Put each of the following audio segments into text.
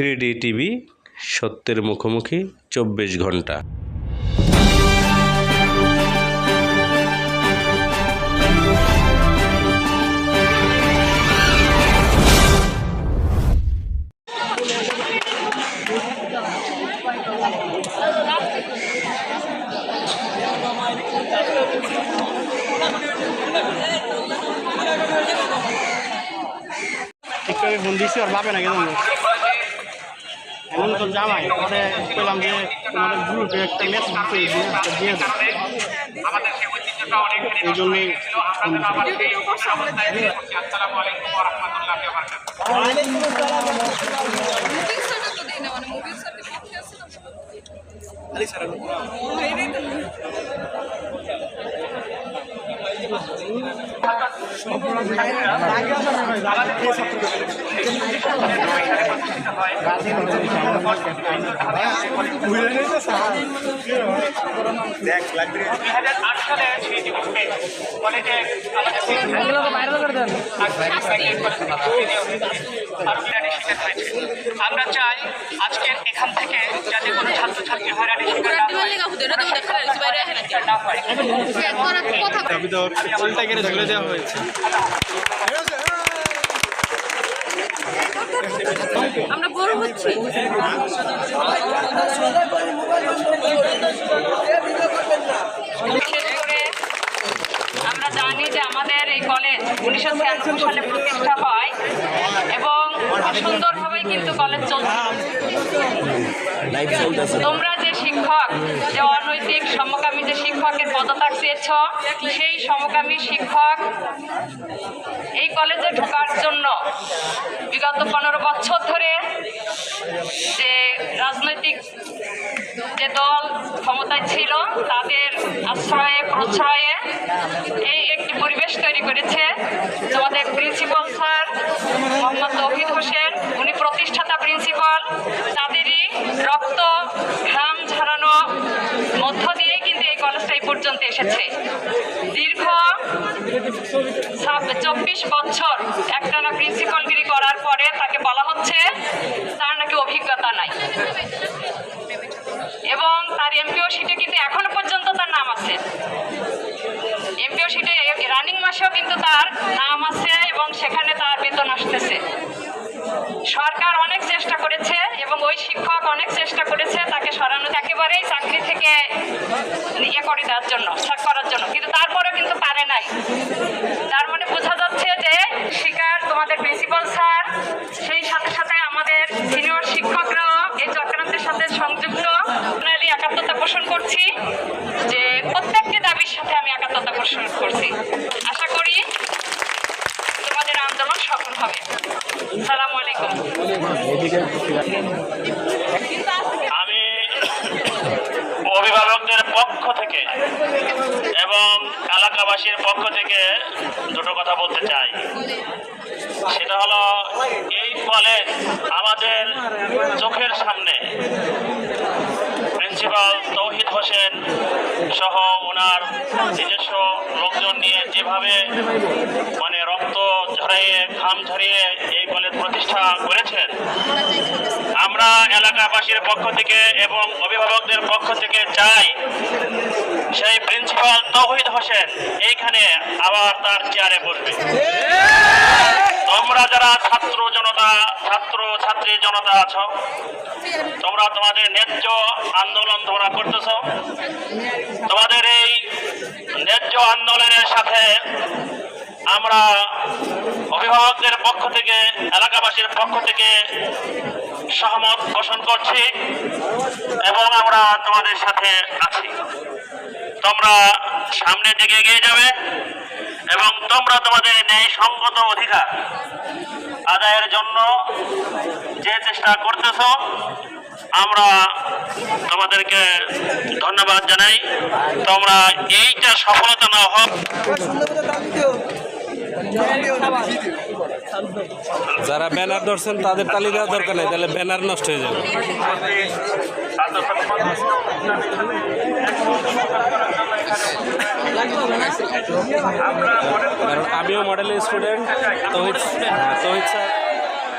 Three D TV সত্যের মুখোমুখি চব্বিশ ঘণ্টা। টিকটকে ফোন দিছি আর না কেন এমন তো জামাই পরে পেলাম যে তোমাদের গ্রুপে একটা মেসেজ দিয়ে দিয়ে দাও এই জন্যই তো আমরা চাই আজকে এখান থেকে যাতে কোনো ছাত্রছাত্রী হয়রানি না হয়। ঝুলে দেওয়া হয়েছে আমরা বড় হচ্ছি। আমরা জানি যে আমাদের এই কলেজ উনিশশো ছিয়ানব্বই সালে প্রতিষ্ঠা হয় এবং সুন্দরভাবেই কিন্তু কলেজ চলছে। তোমরা যে শিক্ষক, যে অনৈতিক সমকামী যে শিক্ষকের পদত্যাগ চেয়েছ সেই সমকামী শিক্ষক এই কলেজে ঢোকার জন্য বিগত পনেরো বছর ধরে যে রাজনৈতিক যে দল ক্ষমতায় ছিল, তাদের আশ্রয়ে, প্রশ্রয়ে এই একটি পরিবেশ তৈরি করেছে। তোমাদের প্রিন্সিপাল স্যার মোহাম্মদ তৌহিদ হোসেন, উনি প্রতিষ্ঠাতা প্রিন্সিপাল তাদেরই রক্ত ঘাম ঝরানো মধ্য দিয়ে কিন্তু এই পর্যন্ত এসেছে। দীর্ঘ চব্বিশ বছর একটানা প্রিন্সিপালগিরি করার পরে তাকে বলা হচ্ছে তার নাকি অভিজ্ঞতা নাই। এবং তার এমপিও সিটে কিন্তু এখনও পর্যন্ত তার নাম আছে। এমপিও সিটে রানিং মাসেও কিন্তু তার নাম আছে এবং সেখানে তার বেতন আসতেছে। সরকার অনেক চেষ্টা করেছে এবং ওই শিক্ষক অনেক চেষ্টা করেছে তাকে সরানো একেবারেই চাকরি থেকে ইয়ে করে দেওয়ার জন্য করার জন্য। কিন্তু তারপরে কিন্তু পারে নাই। তার মানে বোঝা যাচ্ছে যে শিকার তোমাদের প্রিন্সিপাল স্যার, সেই সাথে সাথে আমাদের সিনিয়র শিক্ষকরাও এই চক্রান্তের সাথে সংযুক্ত। একাত্মতা পোষণ করছি যে প্রত্যেকটি দাবির সাথে আমি একাত্মতা পোষণ করছি। আশা করি তোমাদের আন্দোলন সফল হবে। সালাম আলাইকুম আমি অভিভাবকদের পক্ষ থেকে এবং এলাকাবাসীর পক্ষ থেকে দুটো কথা বলতে চাই। সেটা হলো, এই কলেজ আমাদের চোখের সামনে প্রিন্সিপাল তৌহিদ হোসেন সহ ওনার নিজস্ব লোকজন নিয়ে যেভাবে মানে রক্ত ঝরিয়ে ঘাম ঝরিয়ে এই কলেজ প্রতিষ্ঠা করেছেন, আমরা এলাকাবাসীর পক্ষ থেকে এবং অভিভাবকদের পক্ষ থেকে চাই সেই প্রিন্সিপাল তৌহিদ হোসেন এইখানে আবার তার চেয়ারে বসবে। তোমরা যারা ছাত্র জনতা, ছাত্র, ছাত্রী জনতা আছো, তোমরা তোমাদের ন্যায্য আন্দোলন তোমরা করতেছ। তোমাদের এই ন্যায্য আন্দোলনের সাথে আমরা অভিভাবকদের পক্ষ থেকে, এলাকাবাসীর পক্ষ থেকে সহমত পোষণ করছি এবং আমরা তোমাদের সাথে আছি। তোমরা সামনের দিকে এগিয়ে যাবে এবং তোমরা তোমাদের ন্যায় সঙ্গত অধিকার আদায়ের জন্য যে চেষ্টা করতেছ আমরা তোমাদেরকে ধন্যবাদ জানাই। তোমরা এইটা সফলতা না হোক। যারা ব্যানার ধরছেন তাদের তালি দেওয়ার দরকার নেই তাহলে ব্যানার নষ্ট হয়ে যাবে। আমিও মডেলের স্টুডেন্ট হ্যাঁ, তহিদ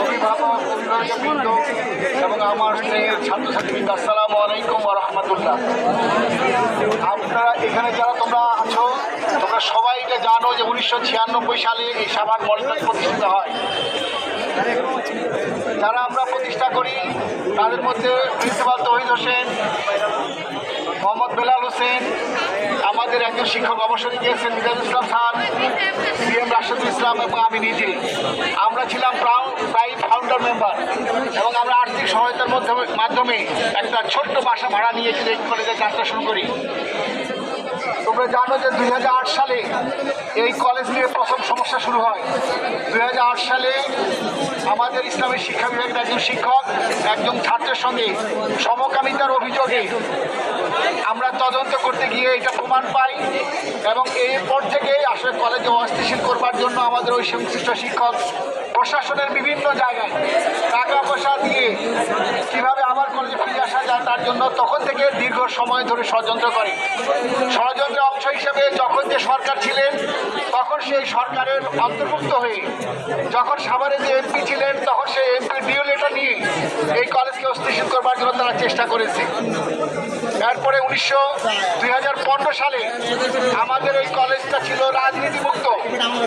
অভিভাবক, অভিভাবকবৃন্দ এবং আমার স্নেহের ছাত্রছাত্রীবৃন্দ, আসসালামু আলাইকুম রাহমাতুল্লাহ। আপনারা এখানে যারা তোমরা আছো, তোমরা সবাই এটা জানো যে উনিশশো ছিয়ানব্বই সালে এই সাবান মডেল প্রতিষ্ঠিত হয়। যারা আমরা প্রতিষ্ঠা করি, তাদের মধ্যে প্রিন্সিপাল তহিদ হোসেন মোহাম্মদ বেলাল হোসেন, আমাদের একজন শিক্ষক অবসরে গিয়েছেন মিজাজ ইসলাম খান সি এম রাশেদুল ইসলাম এবং আমি নিজে। আমরা ছিলাম প্রায় ফাউন্ডার মেম্বার এবং আমরা আর্থিক সহায়তার মাধ্যমে একটা ছোট্ট বাসা ভাড়া নিয়ে এই কলেজে যাত্রা শুরু করি। তোমরা জানো যে দুই হাজার আট সালে এই কলেজ নিয়ে প্রথম সমস্যা শুরু হয়। দুই হাজার আট সালে আমাদের ইসলামের শিক্ষা বিভাগের একজন শিক্ষক, একজন ছাত্রের সঙ্গে সমকামিতার অভিযোগে আমরা তদন্ত করতে গিয়ে এটা প্রমাণ পাই এবং এরপর থেকে আসলে কলেজে অস্থিতিশীল করবার জন্য আমাদের ওই সংশ্লিষ্ট শিক্ষক প্রশাসনের বিভিন্ন জায়গায় টাকা পয়সা দিয়ে কীভাবে আবার কলেজে ফিরে আসা যায় তার জন্য তখন থেকে দীর্ঘ সময় ধরে ষড়যন্ত্র করে। ষড়যন্ত্রের অংশ হিসেবে যখন যে সরকার ছিলেন, তখন সেই সরকারের অন্তর্ভুক্ত হয়ে যখন সাভারে যে এমপি ছিলেন, তখন সেই এমপি ডিও লেটার নিয়ে এই কলেজকে অস্থিতিশীল করবার জন্য তারা চেষ্টা করেছে। তারপরে উনিশশো দুই সালে আমাদের এই কলেজটা ছিল রাজনীতিমুক্ত।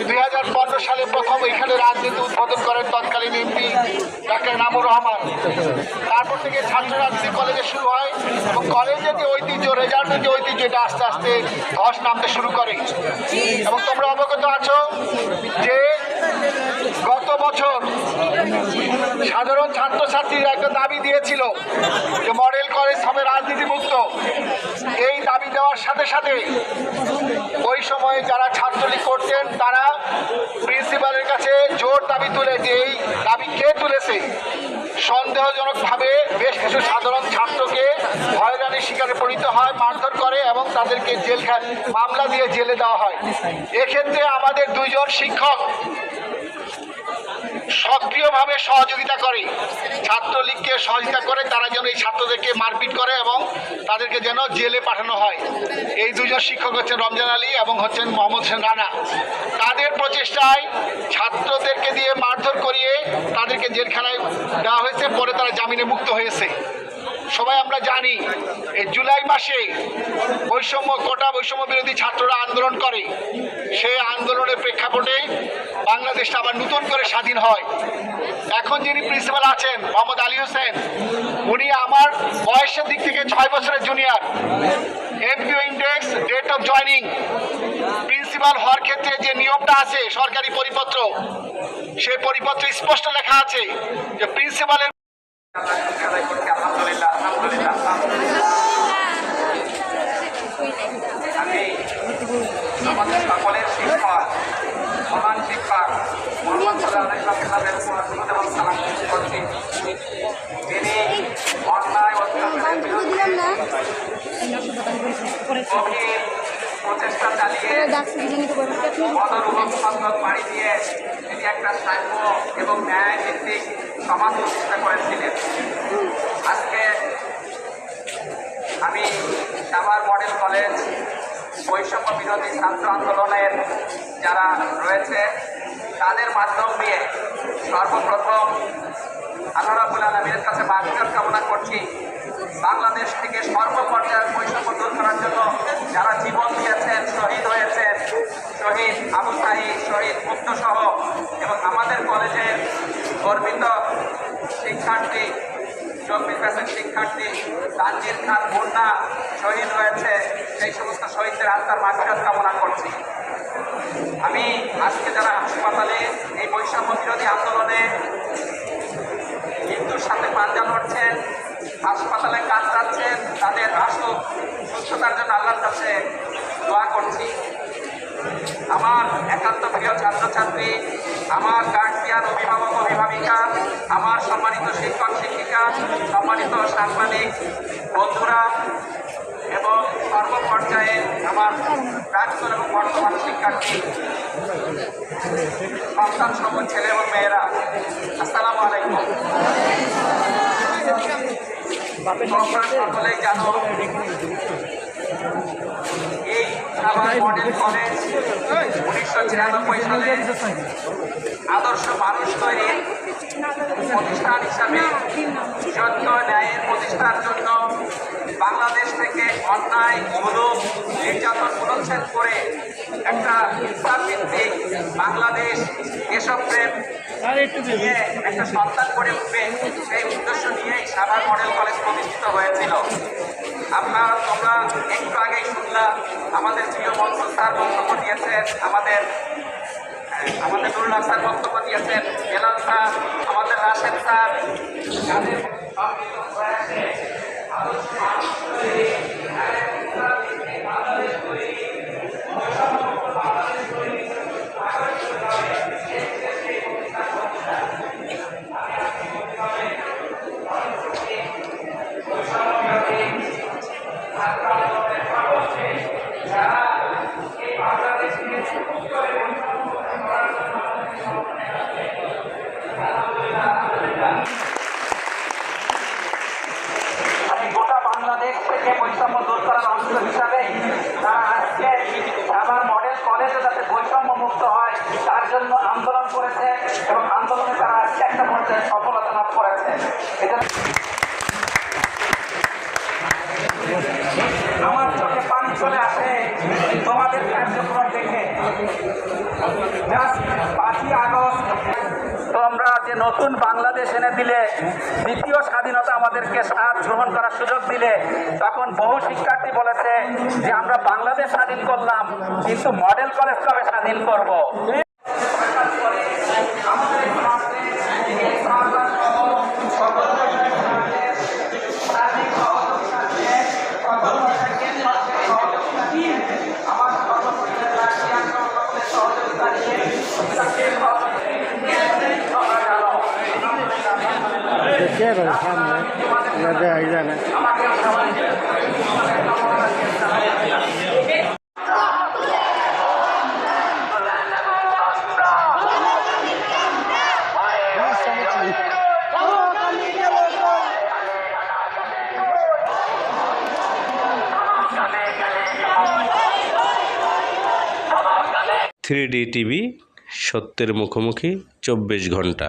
দুই হাজার পনেরো সালে প্রথম এখানে রাজনীতি উদ্বোধন করেন তৎকালীন এমপি ডাক্তার নামুর রহমান। তারপর থেকে ছাত্র রাজনীতি কলেজে শুরু হয় এবং কলেজে যে ঐতিহ্য রেজাল্টের যে ঐতিহ্য এটা আস্তে আস্তে ধস নামতে শুরু করে। এবং তোমরা অবগত আছো যে গত বছর সাধারণ ছাত্রছাত্রীরা একটা দাবি দিয়েছিল যে মডেল কলেজ হবে রাজনীতিমুক্ত। এই দাবি দেওয়ার সাথে সাথে ওই সময়ে যারা ছাত্রলীগ করতেন, তারা প্রিন্সিপালের কাছে জোর দাবি তুলে যে এই দাবি কে তুলেছে? সন্দেহজনকভাবে বেশ কিছু সাধারণ ছাত্রকে হয়রানির শিকারে পরিণত হয়, মারধর করে এবং তাদেরকে জেল মামলা দিয়ে জেলে দেওয়া হয়। এক্ষেত্রে আমাদের দুইজন শিক্ষক সক্রিয়ভাবে সহযোগিতা করে। ছাত্রলীগকে সহযোগিতা করে, তারা যেন এই ছাত্রদেরকে মারপিট করে এবং তাদেরকে যেন জেলে পাঠানো হয়। এই দুজন শিক্ষক হচ্ছেন রমজান আলী এবং হচ্ছেন মোহাম্মদ হোসেন রানা। তাদের প্রচেষ্টায় ছাত্রদেরকে দিয়ে মারধর করিয়ে তাদেরকে জেলখানায় দেওয়া হয়েছে, পরে তারা জামিনে মুক্ত হয়েছে। সবাই আমরা জানি, এই জুলাই মাসে বৈষম্য, কোটা বৈষম্য বিরোধী ছাত্ররা আন্দোলন করে। সেই আন্দোলনের প্রেক্ষাপটে বাংলাদেশটা আবার নতুন করে স্বাধীন হয়। এখন যিনি প্রিন্সিপাল আছেন, মোহাম্মদ আলী হোসেন, উনি আমার বয়সের দিক থেকে ছয় বছরের junior MPO index date of joining principal হওয়ার ক্ষেত্রে যে নিয়মটা আছে, সরকারি পরিপত্র, সেই পরিপত্র স্পষ্ট লেখা আছে যে প্রিন্সিপালের আলহামদুলিল্লাহ আলহামদুলিল্লাহ আমি আমাদের সকলের শিক্ষক মহান শিক্ষক মোহাম্মদ সাল্লাহ সাল্লামের সুন্নত এবং সালাম করছি তিনি অন্যায় অত্যাচারের বিরুদ্ধে গভীর প্রচেষ্টা আমি সাভার মডেল কলেজ বৈষম্য বিরোধী ছাত্র আন্দোলনের যারা রয়েছে, তাদের মাধ্যম দিয়ে সর্বপ্রথম আল্লাহ আলমীর কাছে মাগফিরাত কামনা করছি, বাংলাদেশ থেকে সর্বপর্যায়ের বৈষম্য দূর করার জন্য যারা জীবন দিয়েছেন, শহীদ হয়েছেন শহীদ আবু সাহিদ শহীদ মুক্ত সহ এবং আমাদের কলেজের গর্বিত শিক্ষার্থী, চব্বিশ ব্যাচের শিক্ষার্থী তানজির খান মুন্না শহীদ হয়েছে। সেই সমস্ত শহীদদের আত্মার মাঝখান কামনা করছি। আমি আজকে যারা হাসপাতালে এই বৈষম্য বিরোধী আন্দোলনে মৃত্যুর সাথে পাঞ্জা লড়ছেন, হাসপাতালে কাজ যাচ্ছেন তাদের আসু সুস্থতার জন্য আল্লাহর কাছে দোয়া করছি। আমার একান্ত প্রিয় ছাত্রছাত্রী, আমার গার্জিয়ান, অভিভাবক, অভিভাবিকা, আমার সম্মানিত শিক্ষক, শিক্ষিকা, সম্মানিত সাংবাদিক, বন্ধুরা, এবং সর্বপর্যায়ে পর্যায়ে আমার প্রাক্তন এবং বর্তমান শিক্ষার্থী, সন্তান সহ ছেলে এবং মেয়েরা, আসসালামু আলাইকুম। তোমরা সকলেই জানো এই সাভার মডেল কলেজ উনিশশো ছিয়ানব্বই সালে আদর্শ মানুষ তৈরির প্রতিষ্ঠান হিসাবে সত্য ন্যায়ের প্রতিষ্ঠার জন্য বাংলাদেশ থেকে অন্যায় মূলক নির্যাতন পুনচ্ছেদ করে একটা ভিত্তিক বাংলাদেশ দেশপ্রেম নিয়ে একটা সন্তান গড়ে উঠবে, সেই উদ্দেশ্য নিয়েই সাভার মডেল কলেজ প্রতিষ্ঠিত হয়েছিল। আপনারা তোমরা একটু আগেই শুনলাম আমাদের প্রিয় মন্ত্র স্যার বক্তব্য দিয়েছেন, আমাদের আমাদের নুরুল্লাহ স্যার বক্তব্য দিয়েছেন বেলাল স্যার, আমাদের রাশেদ স্যার। বৈষম্য দূর করার অংশ হিসাবে, তারা আজকে আবার মডেল কলেজে যাতে বৈষম্য মুক্ত হয়, তার জন্য আন্দোলন করেছে এবং আন্দোলনে তারা আজকে একটা পর্যায়ে সফলতা লাভ করেছে। আমার চোখে পানি চলে আসে, তোমাদের কার্যক্রম দেখে। জাস্ট তোমরা যে নতুন বাংলাদেশ এনে দিলে, দ্বিতীয় স্বাধীনতা আমাদেরকে সাথ গ্রহণ করার সুযোগ দিলে, তখন বহু শিক্ষার্থী বলেছে যে, আমরা বাংলাদেশ স্বাধীন করলাম, কিন্তু মডেল কলেজ কবে স্বাধীন করব আমাদের এই সমাজে এই সরকার সহ সকল সমাজের সার্বিক সহযোগিতা দিয়ে সকল প্রত্যেকের সঙ্গে সহযোগিতা দিয়ে আমার সর্বপরিচয় রাশিয়ান সকলের সহযোগিতা নিয়ে তাকে তোমরা জানো আমাকে সবাইকে থ্রি ডি টিভি সত্যের মুখোমুখি চব্বিশ ঘণ্টা।